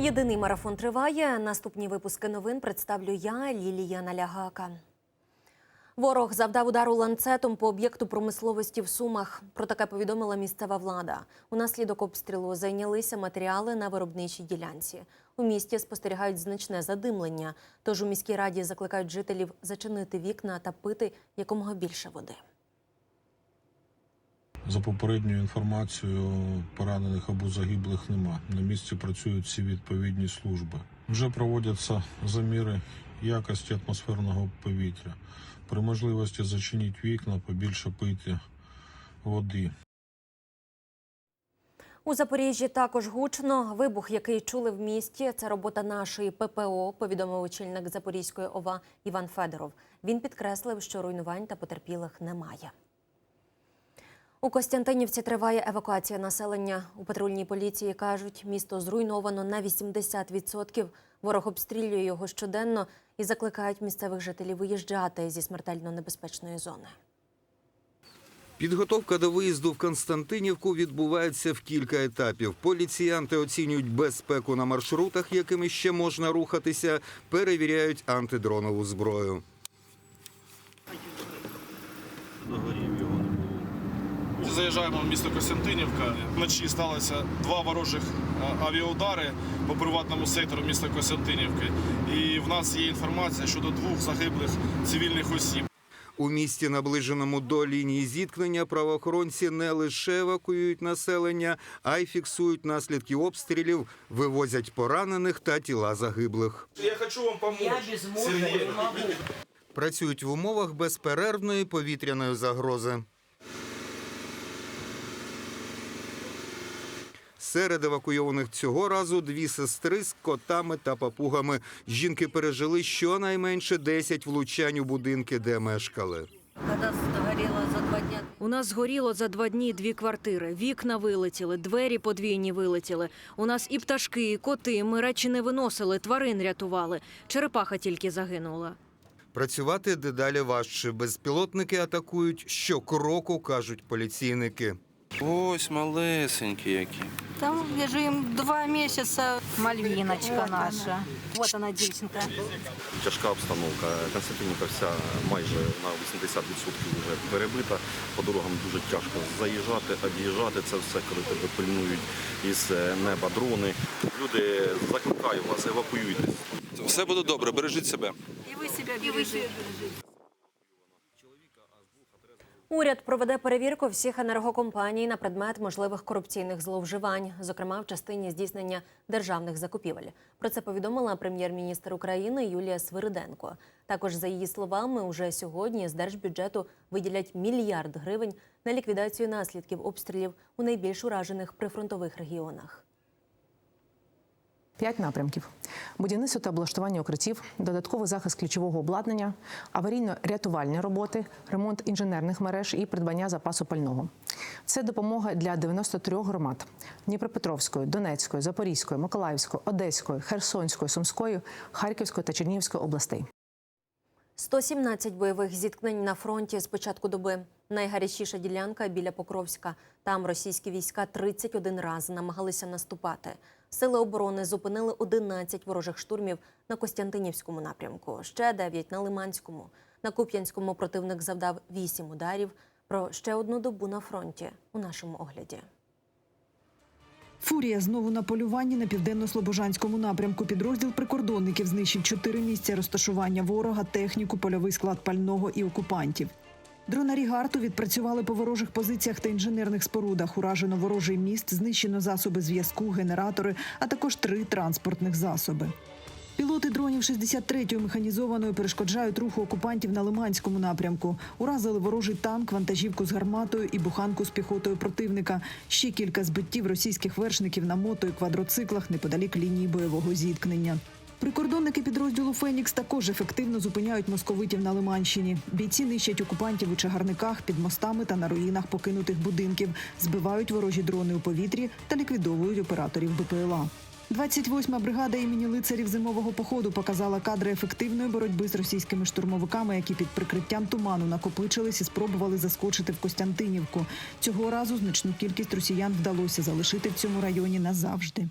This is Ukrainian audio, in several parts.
Єдиний марафон триває. Наступні випуски новин представлю я, Лілія Налягака. Ворог завдав удару ланцетом по об'єкту промисловості в Сумах. Про таке повідомила місцева влада. Унаслідок обстрілу зайнялися матеріали на виробничій ділянці. У місті спостерігають значне задимлення. Тож у міській раді закликають жителів зачинити вікна та пити якомога більше води. За попередньою інформацією, поранених або загиблих нема. На місці працюють всі відповідні служби. Вже проводяться заміри якості атмосферного повітря. При можливості зачиніть вікна, побільше пити води. У Запоріжжі також гучно. Вибух, який чули в місті, це робота нашої ППО, повідомив очільник Запорізької ОВА Іван Федоров. Він підкреслив, що руйнувань та потерпілих немає. У Костянтинівці триває евакуація населення. У патрульній поліції кажуть, місто зруйновано на 80%. Ворог обстрілює його щоденно і закликають місцевих жителів виїжджати зі смертельно небезпечної зони. Підготовка до виїзду в Константинівку відбувається в кілька етапів. Поліціянти оцінюють безпеку на маршрутах, якими ще можна рухатися, перевіряють антидронову зброю. Заїжджаємо в місто Костянтинівка. Вночі сталося два ворожих авіаудари по приватному сектору міста Костянтинівки. І в нас є інформація щодо двох загиблих цивільних осіб. У місті, наближеному до лінії зіткнення, правоохоронці не лише евакуюють населення, а й фіксують наслідки обстрілів, вивозять поранених та тіла загиблих. Я хочу вам допомогти. Я без могу. Працюють в умовах безперервної повітряної загрози. Серед евакуйованих цього разу дві сестри з котами та папугами. Жінки пережили щонайменше 10 влучань у будинки, де мешкали. Когда сгорело за два дня. У нас згоріло за два дні дві квартири. Вікна вилетіли, двері подвійні вилетіли. У нас і пташки, і коти. Ми речі не виносили, тварин рятували. Черепаха тільки загинула. Працювати дедалі важче. Безпілотники атакують щокроку, кажуть поліційники. Ось малесенькі які. Там я же им два месяца. Мальвиночка наша. Вот она, девчонка. Тяжка обстановка. Константинівка вся майже на 80% вже перебита. По дорогам дуже тяжко заїжджати, об'їжджати це все, коли тебе пильнують із е, неба дрони. Люди закликаю вас, евакуюйтесь. Все буде добре, бережіть себе. И вы себя бережите. Уряд проведе перевірку всіх енергокомпаній на предмет можливих корупційних зловживань, зокрема в частині здійснення державних закупівель. Про це повідомила прем'єр-міністр України Юлія Свириденко. Також, за її словами, уже сьогодні з держбюджету виділять мільярд гривень на ліквідацію наслідків обстрілів у найбільш уражених прифронтових регіонах. П'ять напрямків: будівництво та облаштування укриттів, додатковий захист ключового обладнання, аварійно-рятувальні роботи, ремонт інженерних мереж і придбання запасу пального. Це допомога для 93 громад: Дніпропетровської, Донецької, Запорізької, Миколаївської, Одеської, Херсонської, Сумської, Харківської та Чернігівської областей. 117 бойових зіткнень на фронті з початку доби. Найгарячіша ділянка біля Покровська. Там російські війська 31 раз намагалися наступати. Сили оборони зупинили 11 ворожих штурмів на Костянтинівському напрямку, ще 9 на Лиманському. На Куп'янському противник завдав 8 ударів. Про ще одну добу на фронті у нашому огляді. Фурія знову на полюванні на південно-слобожанському напрямку. Підрозділ прикордонників знищив чотири місця розташування ворога, техніку, польовий склад пального і окупантів. Дронарі гарту відпрацювали по ворожих позиціях та інженерних спорудах. Уражено ворожий міст, знищено засоби зв'язку, генератори, а також три транспортних засоби. Пілоти дронів 63-ї механізованої перешкоджають руху окупантів на Лиманському напрямку. Уразили ворожий танк, вантажівку з гарматою і буханку з піхотою противника. Ще кілька збиттів російських вершників на мото і квадроциклах неподалік лінії бойового зіткнення. Прикордонники підрозділу Фенікс також ефективно зупиняють московитів на Лиманщині. Бійці нищать окупантів у чагарниках, під мостами та на руїнах покинутих будинків, збивають ворожі дрони у повітрі та ліквідовують операторів БПЛА. 28-ма бригада імені лицарів зимового походу показала кадри ефективної боротьби з російськими штурмовиками, які під прикриттям туману накопичились і спробували заскочити в Костянтинівку. Цього разу значну кількість росіян вдалося залишити в цьому районі назавжди.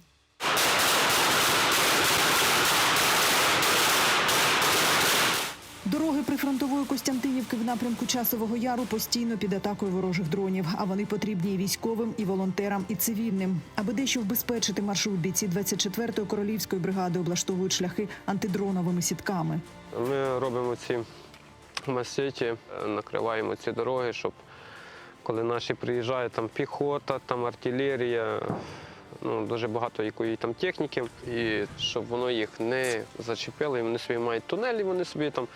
Дороги прифронтової Костянтинівки в напрямку Часового Яру постійно під атакою ворожих дронів, а вони потрібні і військовим, і волонтерам, і цивільним. Аби дещо вбезпечити маршрут, бійці 24-ї королівської бригади облаштовують шляхи антидроновими сітками. Ми робимо ці масеті, накриваємо ці дороги, щоб коли наші приїжджають, там піхота, там артилерія, ну, дуже багато якої там техніки, і щоб воно їх не зачепило, і вони собі мають тунелі, вони собі там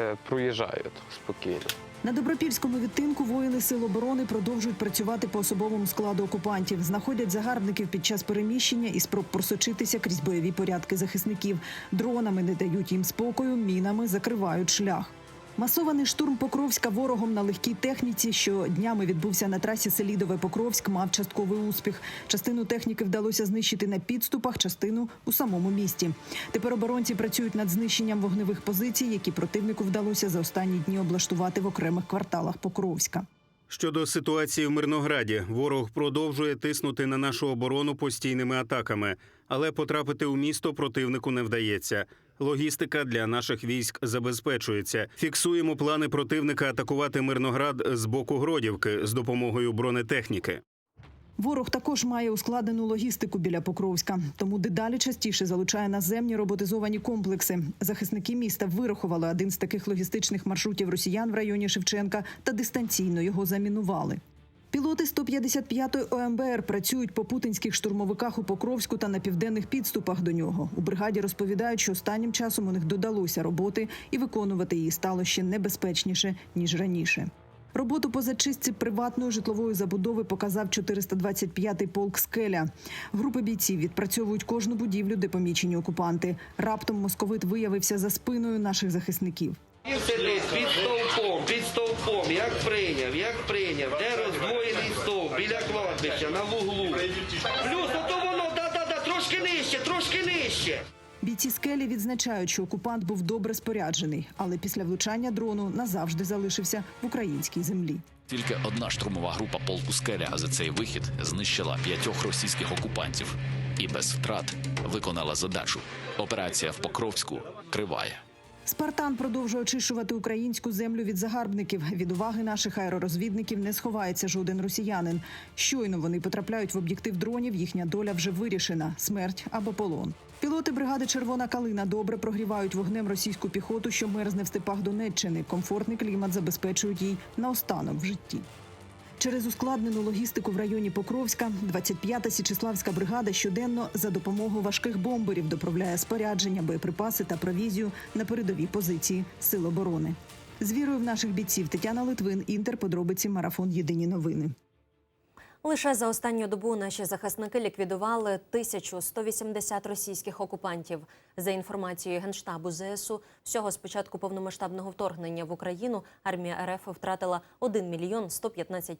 е, проїжджають спокійно. На добропільському відтинку воїни сил оборони продовжують працювати по особовому складу окупантів, знаходять загарбників під час переміщення і спроб просочитися крізь бойові порядки захисників. Дронами не дають їм спокою, мінами закривають шлях. Масований штурм Покровська ворогом на легкій техніці, що днями відбувся на трасі Селідове-Покровськ, мав частковий успіх. Частину техніки вдалося знищити на підступах, частину у самому місті. Тепер оборонці працюють над знищенням вогневих позицій, які противнику вдалося за останні дні облаштувати в окремих кварталах Покровська. Щодо ситуації в Мирнограді, ворог продовжує тиснути на нашу оборону постійними атаками, але потрапити у місто противнику не вдається. Логістика для наших військ забезпечується. Фіксуємо плани противника атакувати Мирноград з боку Гродівки з допомогою бронетехніки. Ворог також має ускладнену логістику біля Покровська, тому дедалі частіше залучає наземні роботизовані комплекси. Захисники міста вирахували один з таких логістичних маршрутів росіян в районі Шевченка та дистанційно його замінували. Пілоти 155-ї ОМБР працюють по путінських штурмовиках у Покровську та на південних підступах до нього. У бригаді розповідають, що останнім часом у них додалося роботи, і виконувати її стало ще небезпечніше ніж раніше. Роботу по зачистці приватної житлової забудови показав 425-й полк Скеля. Групи бійців відпрацьовують кожну будівлю, де помічені окупанти. Раптом московит виявився за спиною наших захисників. Під стовпом, під стовпом, як прийняв, як прийняв, де біля кладбища, на вуглу. Плюс, ото воно, да-да-да, трошки нижче, трошки нижче. Бійці скелі відзначають, що окупант був добре споряджений, але після влучання дрону назавжди залишився в українській землі. Тільки одна штурмова група полку Скеля за цей вихід знищила п'ятьох російських окупантів і без втрат виконала задачу. Операція в Покровську триває. Спартан продовжує очищувати українську землю від загарбників. Від уваги наших аеророзвідників не сховається жоден росіянин. Щойно вони потрапляють в об'єктив дронів. Їхня доля вже вирішена: смерть або полон. Пілоти бригади Червона калина добре прогрівають вогнем російську піхоту, що мерзне в степах Донеччини. Комфортний клімат забезпечують їй наостанок в житті. Через ускладнену логістику в районі Покровська 25-та Січеславська бригада щоденно за допомогою важких бомберів доправляє спорядження, боєприпаси та провізію на передові позиції Сил оборони. З вірою в наших бійців Тетяна Литвин, Інтер, подробиці, марафон Єдині новини. Лише за останню добу наші захисники ліквідували 1180 російських окупантів. За інформацією генштабу ЗСУ, всього з початку повномасштабного вторгнення в Україну армія РФ втратила 1 мільйон 115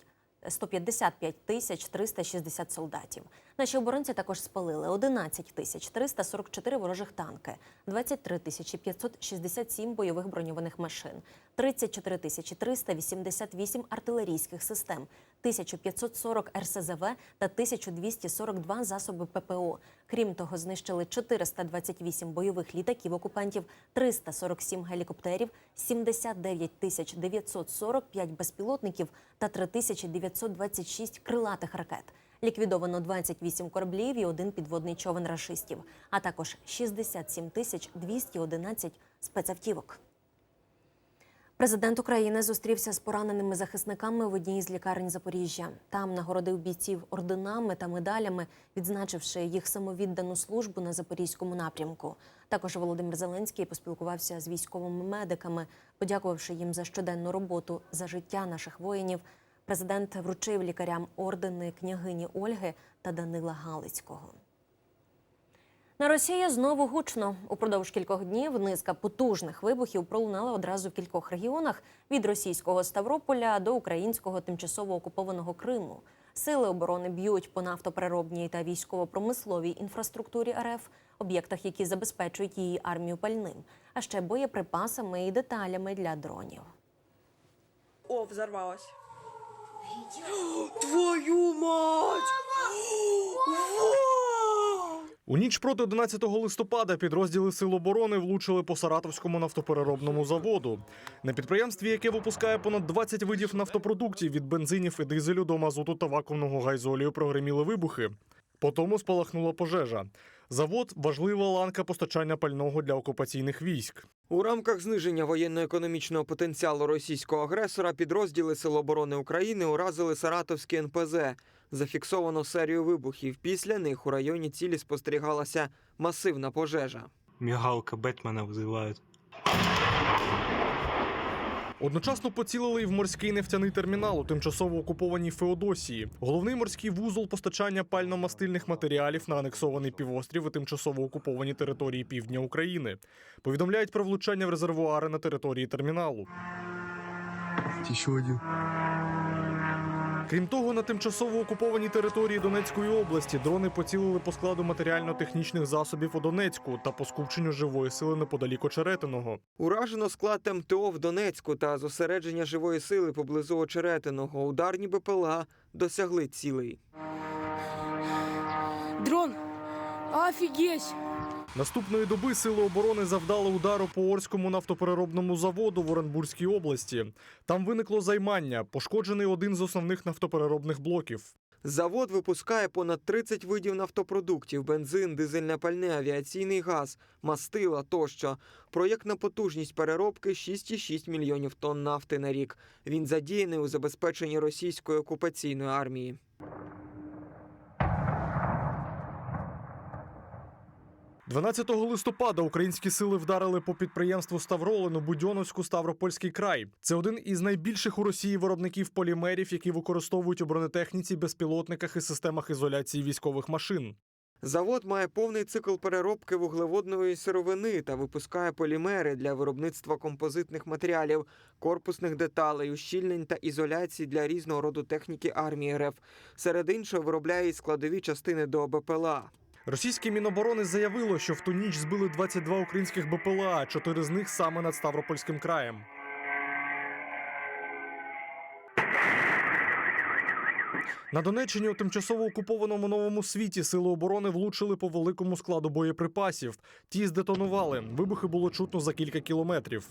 155 тисяч 360 солдатів. Наші оборонці також спалили 11 тисяч 344 ворожих танки, 23 тисячі 567 бойових броньованих машин, 34 тисячі 388 артилерійських систем, 1540 РСЗВ та 1242 засоби ППО. Крім того, знищили 428 бойових літаків окупантів, 347 гелікоптерів, 79 тисяч 945 безпілотників та 3926 крилатих ракет. Ліквідовано 28 кораблів і один підводний човен рашистів, а також 67 тисяч 211 спецавтівок. Президент України зустрівся з пораненими захисниками в одній з лікарень Запоріжжя. Там нагородив бійців орденами та медалями, відзначивши їх самовіддану службу на запорізькому напрямку. Також Володимир Зеленський поспілкувався з військовими медиками, подякувавши їм за щоденну роботу за життя наших воїнів. Президент вручив лікарям ордени княгині Ольги та Данила Галицького. На Росії знову гучно. Упродовж кількох днів низка потужних вибухів пролунала одразу в кількох регіонах від російського Ставрополя до українського тимчасово окупованого Криму. Сили оборони б'ють по нафтопереробній та військово-промисловій інфраструктурі РФ, об'єктах, які забезпечують її армію пальним, а ще боєприпасами і деталями для дронів. О, взорвалась. Твою мать! Вау! У ніч проти 11 листопада підрозділи Сил оборони влучили по Саратовському нафтопереробному заводу. На підприємстві, яке випускає понад 20 видів нафтопродуктів від бензинів і дизелю до мазуту та вакуумного гайзолію, прогреміли вибухи. По тому спалахнула пожежа. Завод важлива ланка постачання пального для окупаційних військ. У рамках зниження воєнно-економічного потенціалу російського агресора підрозділи Сил оборони України уразили Саратовський НПЗ. Зафіксовано серію вибухів. Після них у районі цілі спостерігалася масивна пожежа. Мігалка Бетмена визивають. Одночасно поцілили і в морський нефтяний термінал у тимчасово окупованій Феодосії. Головний морський вузол постачання пально-мастильних матеріалів на анексований півострів і тимчасово окуповані території півдня України. Повідомляють про влучання в резервуари на території терміналу. Ще один. Крім того, на тимчасово окупованій території Донецької області дрони поцілили по складу матеріально-технічних засобів у Донецьку та по скупченню живої сили неподалік Очеретиного. Уражено склад МТО в Донецьку та зосередження живої сили поблизу Очеретиного. Ударні БПЛА досягли цілей. Дрон! Офигеть! Наступної доби сили оборони завдали удару по Орському нафтопереробному заводу в Оренбурзькій області. Там виникло займання, пошкоджений один з основних нафтопереробних блоків. Завод випускає понад 30 видів нафтопродуктів: бензин, дизельне пальне, авіаційний газ, мастила тощо. Проєктна потужність переробки 6,6 мільйонів тонн нафти на рік. Він задіяний у забезпеченні російської окупаційної армії. – 12 листопада українські сили вдарили по підприємству Ставролин у Будьоновську Ставропольський край. Це один із найбільших у Росії виробників полімерів, які використовують у бронетехніці, безпілотниках і системах ізоляції військових машин. Завод має повний цикл переробки вуглеводної сировини та випускає полімери для виробництва композитних матеріалів, корпусних деталей, ущільнень та ізоляції для різного роду техніки армії РФ. Серед іншого виробляє й складові частини до БПЛА. Російське міноборони заявило, що в ту ніч збили 22 українських БПЛА, чотири з них саме над Ставропольським краєм. На Донеччині у тимчасово окупованому новому світі сили оборони влучили по великому складу боєприпасів. Ті здетонували. Вибухи було чутно за кілька кілометрів.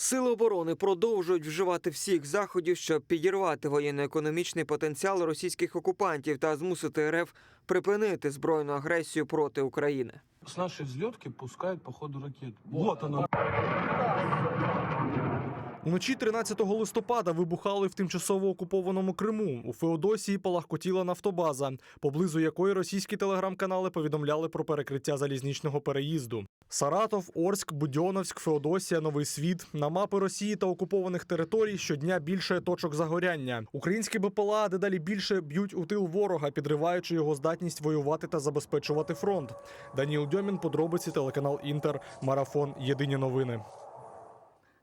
Сили оборони продовжують вживати всіх заходів, щоб підірвати воєнно-економічний потенціал російських окупантів та змусити РФ припинити збройну агресію проти України. З нашої взлетки пускають по ходу ракет. Вот она. Вночі 13 листопада вибухали в тимчасово окупованому Криму. У Феодосії палахкотіла нафтобаза, поблизу якої російські телеграм-канали повідомляли про перекриття залізничного переїзду. Саратов, Орськ, Будьоновськ, Феодосія, Новий Світ. На мапи Росії та окупованих територій щодня більше точок загоряння. Українські БПЛА дедалі більше б'ють у тил ворога, підриваючи його здатність воювати та забезпечувати фронт. Даніл Дьомін, подробиці, телеканал Інтер, марафон. Єдині новини.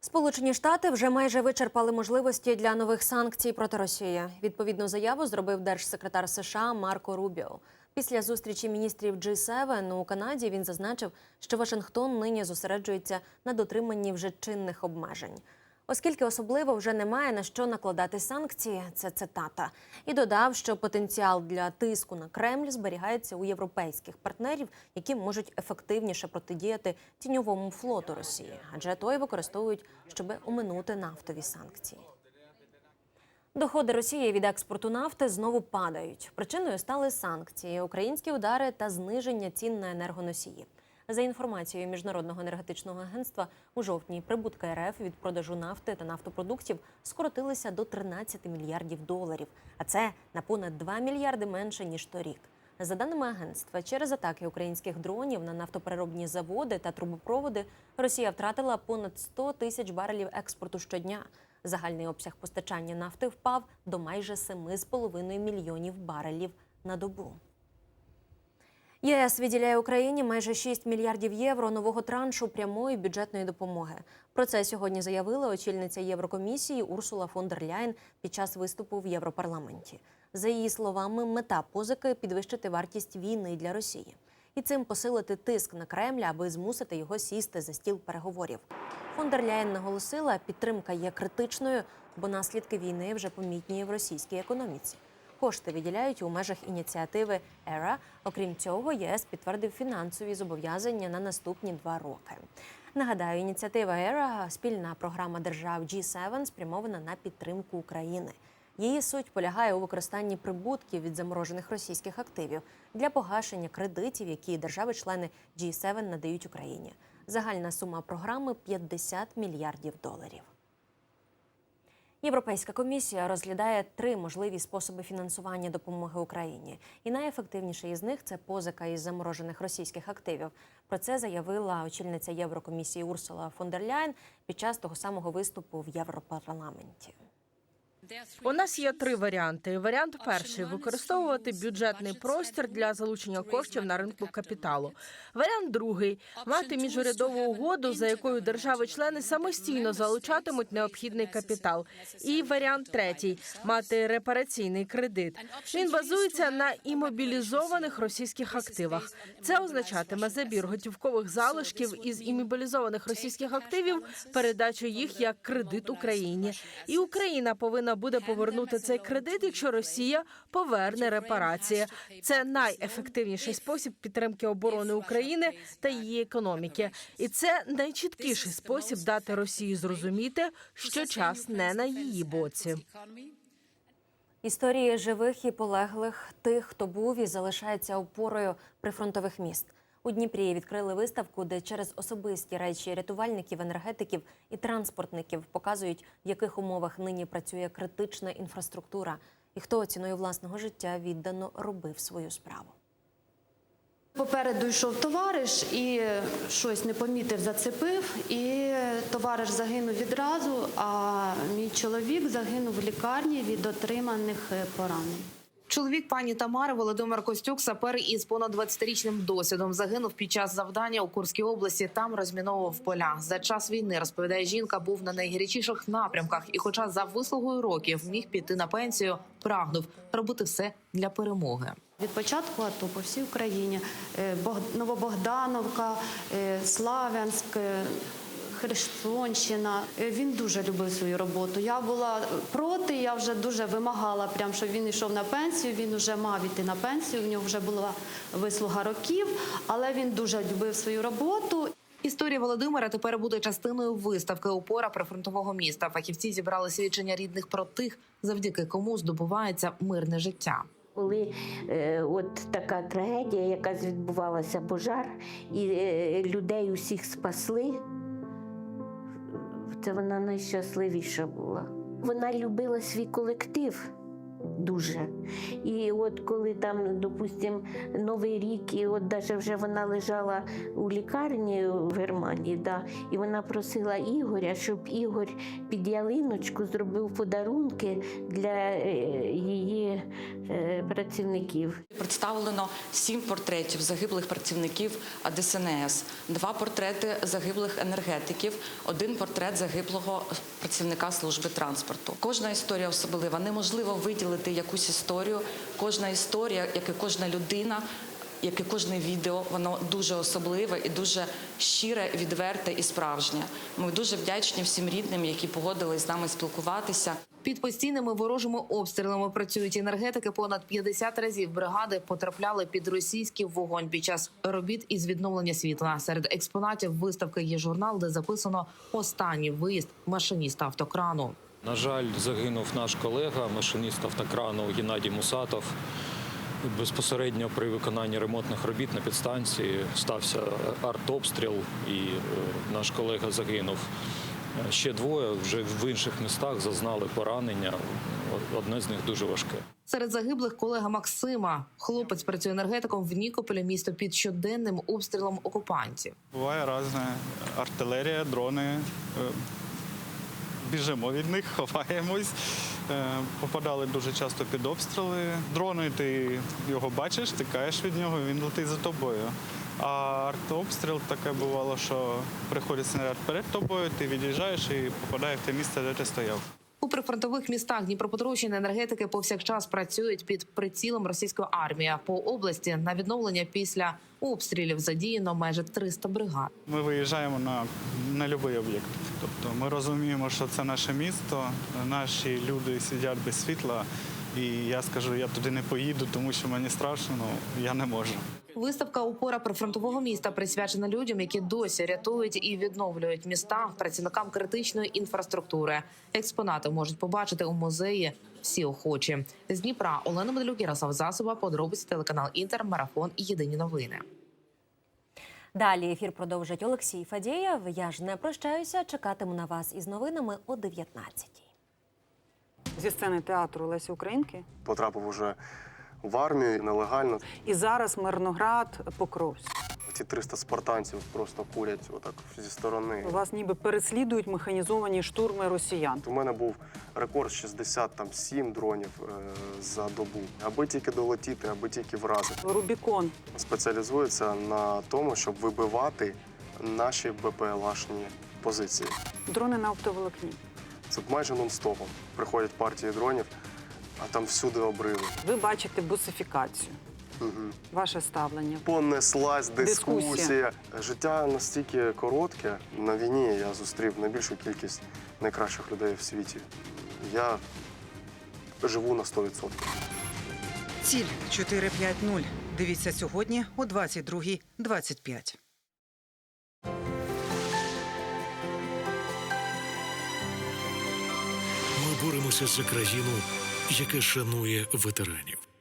Сполучені Штати вже майже вичерпали можливості для нових санкцій проти Росії. Відповідну заяву зробив держсекретар США Марко Рубіо. Після зустрічі міністрів G7 у Канаді він зазначив, що Вашингтон нині зосереджується на дотриманні вже чинних обмежень. Оскільки особливо вже немає на що накладати санкції, це цитата. І додав, що потенціал для тиску на Кремль зберігається у європейських партнерів, які можуть ефективніше протидіяти тіньовому флоту Росії, адже той використовують, щоб оминути нафтові санкції. Доходи Росії від експорту нафти знову падають. Причиною стали санкції, українські удари та зниження цін на енергоносії. За інформацією міжнародного енергетичного агентства, у жовтні прибутки РФ від продажу нафти та нафтопродуктів скоротилися до 13 мільярдів доларів, а це на понад 2 мільярди менше ніж торік. За даними агентства, через атаки українських дронів на нафтопереробні заводи та трубопроводи Росія втратила понад 100 тисяч барелів експорту щодня. Загальний обсяг постачання нафти впав до майже 7,5 мільйонів барелів на добу. ЄС виділяє Україні майже 6 мільярдів євро нового траншу прямої бюджетної допомоги. Про це сьогодні заявила очільниця Єврокомісії Урсула фон дер Ляйн під час виступу в Європарламенті. За її словами, мета позики підвищити вартість війни для Росії і цим посилити тиск на Кремль, аби змусити його сісти за стіл переговорів. Фон дер Ляйн наголосила, підтримка є критичною, бо наслідки війни вже помітні в російській економіці. Кошти виділяють у межах ініціативи «ERA». Окрім цього, ЄС підтвердив фінансові зобов'язання на наступні два роки. Нагадаю, ініціатива «ERA» – спільна програма держав G7, спрямована на підтримку України. Її суть полягає у використанні прибутків від заморожених російських активів для погашення кредитів, які держави-члени G7 надають Україні. Загальна сума програми 50 мільярдів доларів. Європейська комісія розглядає три можливі способи фінансування допомоги Україні, і найефективніший із них це позика із заморожених російських активів. Про це заявила очільниця Єврокомісії Урсула фон дер Ляйн під час того самого виступу в Європарламенті. У нас є три варіанти. Варіант перший використовувати бюджетний простір для залучення коштів на ринку капіталу. Варіант другий мати міжурядову угоду, за якою держави-члени самостійно залучатимуть необхідний капітал. І варіант третій мати репараційний кредит. Він базується на імобілізованих російських активах. Це означатиме забір готівкових залишків із імобілізованих російських активів, передачу їх як кредит Україні. І Україна повинна буде повернути цей кредит, якщо Росія поверне репарації. Це найефективніший спосіб підтримки оборони України та її економіки. І це найчіткіший спосіб дати Росії зрозуміти, що час не на її боці. Історії живих і полеглих тих, хто був і залишається опорою прифронтових міст. У Дніпрі відкрили виставку, де через особисті речі рятувальників, енергетиків і транспортників показують, в яких умовах нині працює критична інфраструктура, і хто ціною власного життя віддано робив свою справу. Попереду йшов товариш і щось не помітив, зацепив, і товариш загинув відразу, а мій чоловік загинув в лікарні від отриманих поранень. Чоловік пані Тамари Володимир Костюк, сапер із понад 20-річним досвідом, загинув під час завдання у Курській області. Там розміновував поля. За час війни розповідає жінка, був на найгарячіших напрямках, і, хоча за вислугою років міг піти на пенсію, прагнув робити все для перемоги. Від початку АТО по всій Україні е, Бог- Новобогдановка, е, Славянськ. Херсонщина. Е, Він дуже любив свою роботу. Я була проти, я вже дуже вимагала, прям, щоб він йшов на пенсію. Він вже мав іти на пенсію, в нього вже була вислуга років, але він дуже любив свою роботу. Історія Володимира тепер буде частиною виставки Опора прифронтового міста. Фахівці зібрали свідчення рідних про тих, завдяки кому здобувається мирне життя. Коли е, от така трагедія, якась відбувалася, пожар, і е, людей усіх спасли, це вона найщасливіша була. Вона любила свій колектив дуже. І от коли там, допустимо, Новий рік, і от даже вже вона лежала у лікарні в Германії, да, і вона просила Ігоря, щоб Ігор під ялиночку зробив подарунки для е, її е, працівників. Представлено сім портретів загиблих працівників ДСНС, два портрети загиблих енергетиків, один портрет загиблого працівника служби транспорту. Кожна історія особлива. Неможливо виділити якусь історію. Кожна історія, як і кожна людина. Як і кожне відео, воно дуже особливе і дуже щире, відверте і справжнє. Ми дуже вдячні всім рідним, які погодились з нами спілкуватися. Під постійними ворожими обстрілами працюють енергетики. Понад 50 разів бригади потрапляли під російський вогонь під час робіт із відновлення світла. Серед експонатів виставки є журнал, де записано останній виїзд машиніста автокрану. На жаль, загинув наш колега, машиніст автокрану Геннадій Мусатов. Безпосередньо при виконанні ремонтних робіт на підстанції стався артобстріл, і е, наш колега загинув. Е, Ще двоє вже в інших містах зазнали поранення. Одне з них дуже важке. Серед загиблих колега Максима. Хлопець працює енергетиком в Нікополі, місто під щоденним обстрілом окупантів. Буває різне. Артилерія, дрони. Біжимо від них, ховаємось. Е, Попадали дуже часто під обстріли. Дрони, ти його бачиш, тикаєш від нього, він летить за тобою. А артобстріл таке бувало, що приходить снаряд перед тобою, ти від'їжджаєш і попадає в те місце, де ти стояв. У прифронтових містах Дніпропетровщини енергетики повсякчас працюють під прицілом російської армії. По області на відновлення після обстрілів задіяно майже 300 бригад. Ми виїжджаємо на, на будь-який об'єкт. Тобто ми розуміємо, що це наше місто, наші люди сидять без світла. І я скажу, я туди не поїду, тому що мені страшно, ну я не можу. Виставка опора прифронтового міста присвячена людям, які досі рятують і відновлюють міста працівникам критичної інфраструктури. Експонати можуть побачити у музеї всі охочі. З Дніпра Олена Медлюк, Ярослав Засоба, подробиці телеканал Інтер, Марафон і Єдині новини. Далі ефір продовжить Олексій Фадєєв. Я ж не прощаюся. Чекатиму на вас із новинами о 19 Зі сцени театру Лесі Українки. Потрапив уже в армію нелегально. І зараз Мирноград, Покровськ. Ці 300 спартанців просто курять отак зі сторони. Вас ніби переслідують механізовані штурми росіян. У мене був рекорд 67 дронів е, за добу. Аби тільки долетіти, аби тільки вразити. Рубікон. Спеціалізується на тому, щоб вибивати наші БПЛАшні позиції. Дрони на оптоволокні. Це майже нон-стопом. Приходять партії дронів, а там всюди обриви. Ви бачите бусифікацію. Угу. Ваше ставлення. Понеслась дискусія. Дискусія. Життя настільки коротке. На війні я зустрів найбільшу кількість найкращих людей в світі. Я живу на 100%. Ціль 450. Дивіться сьогодні о 22.25. Ми боремося за країну, яка шанує ветеранів.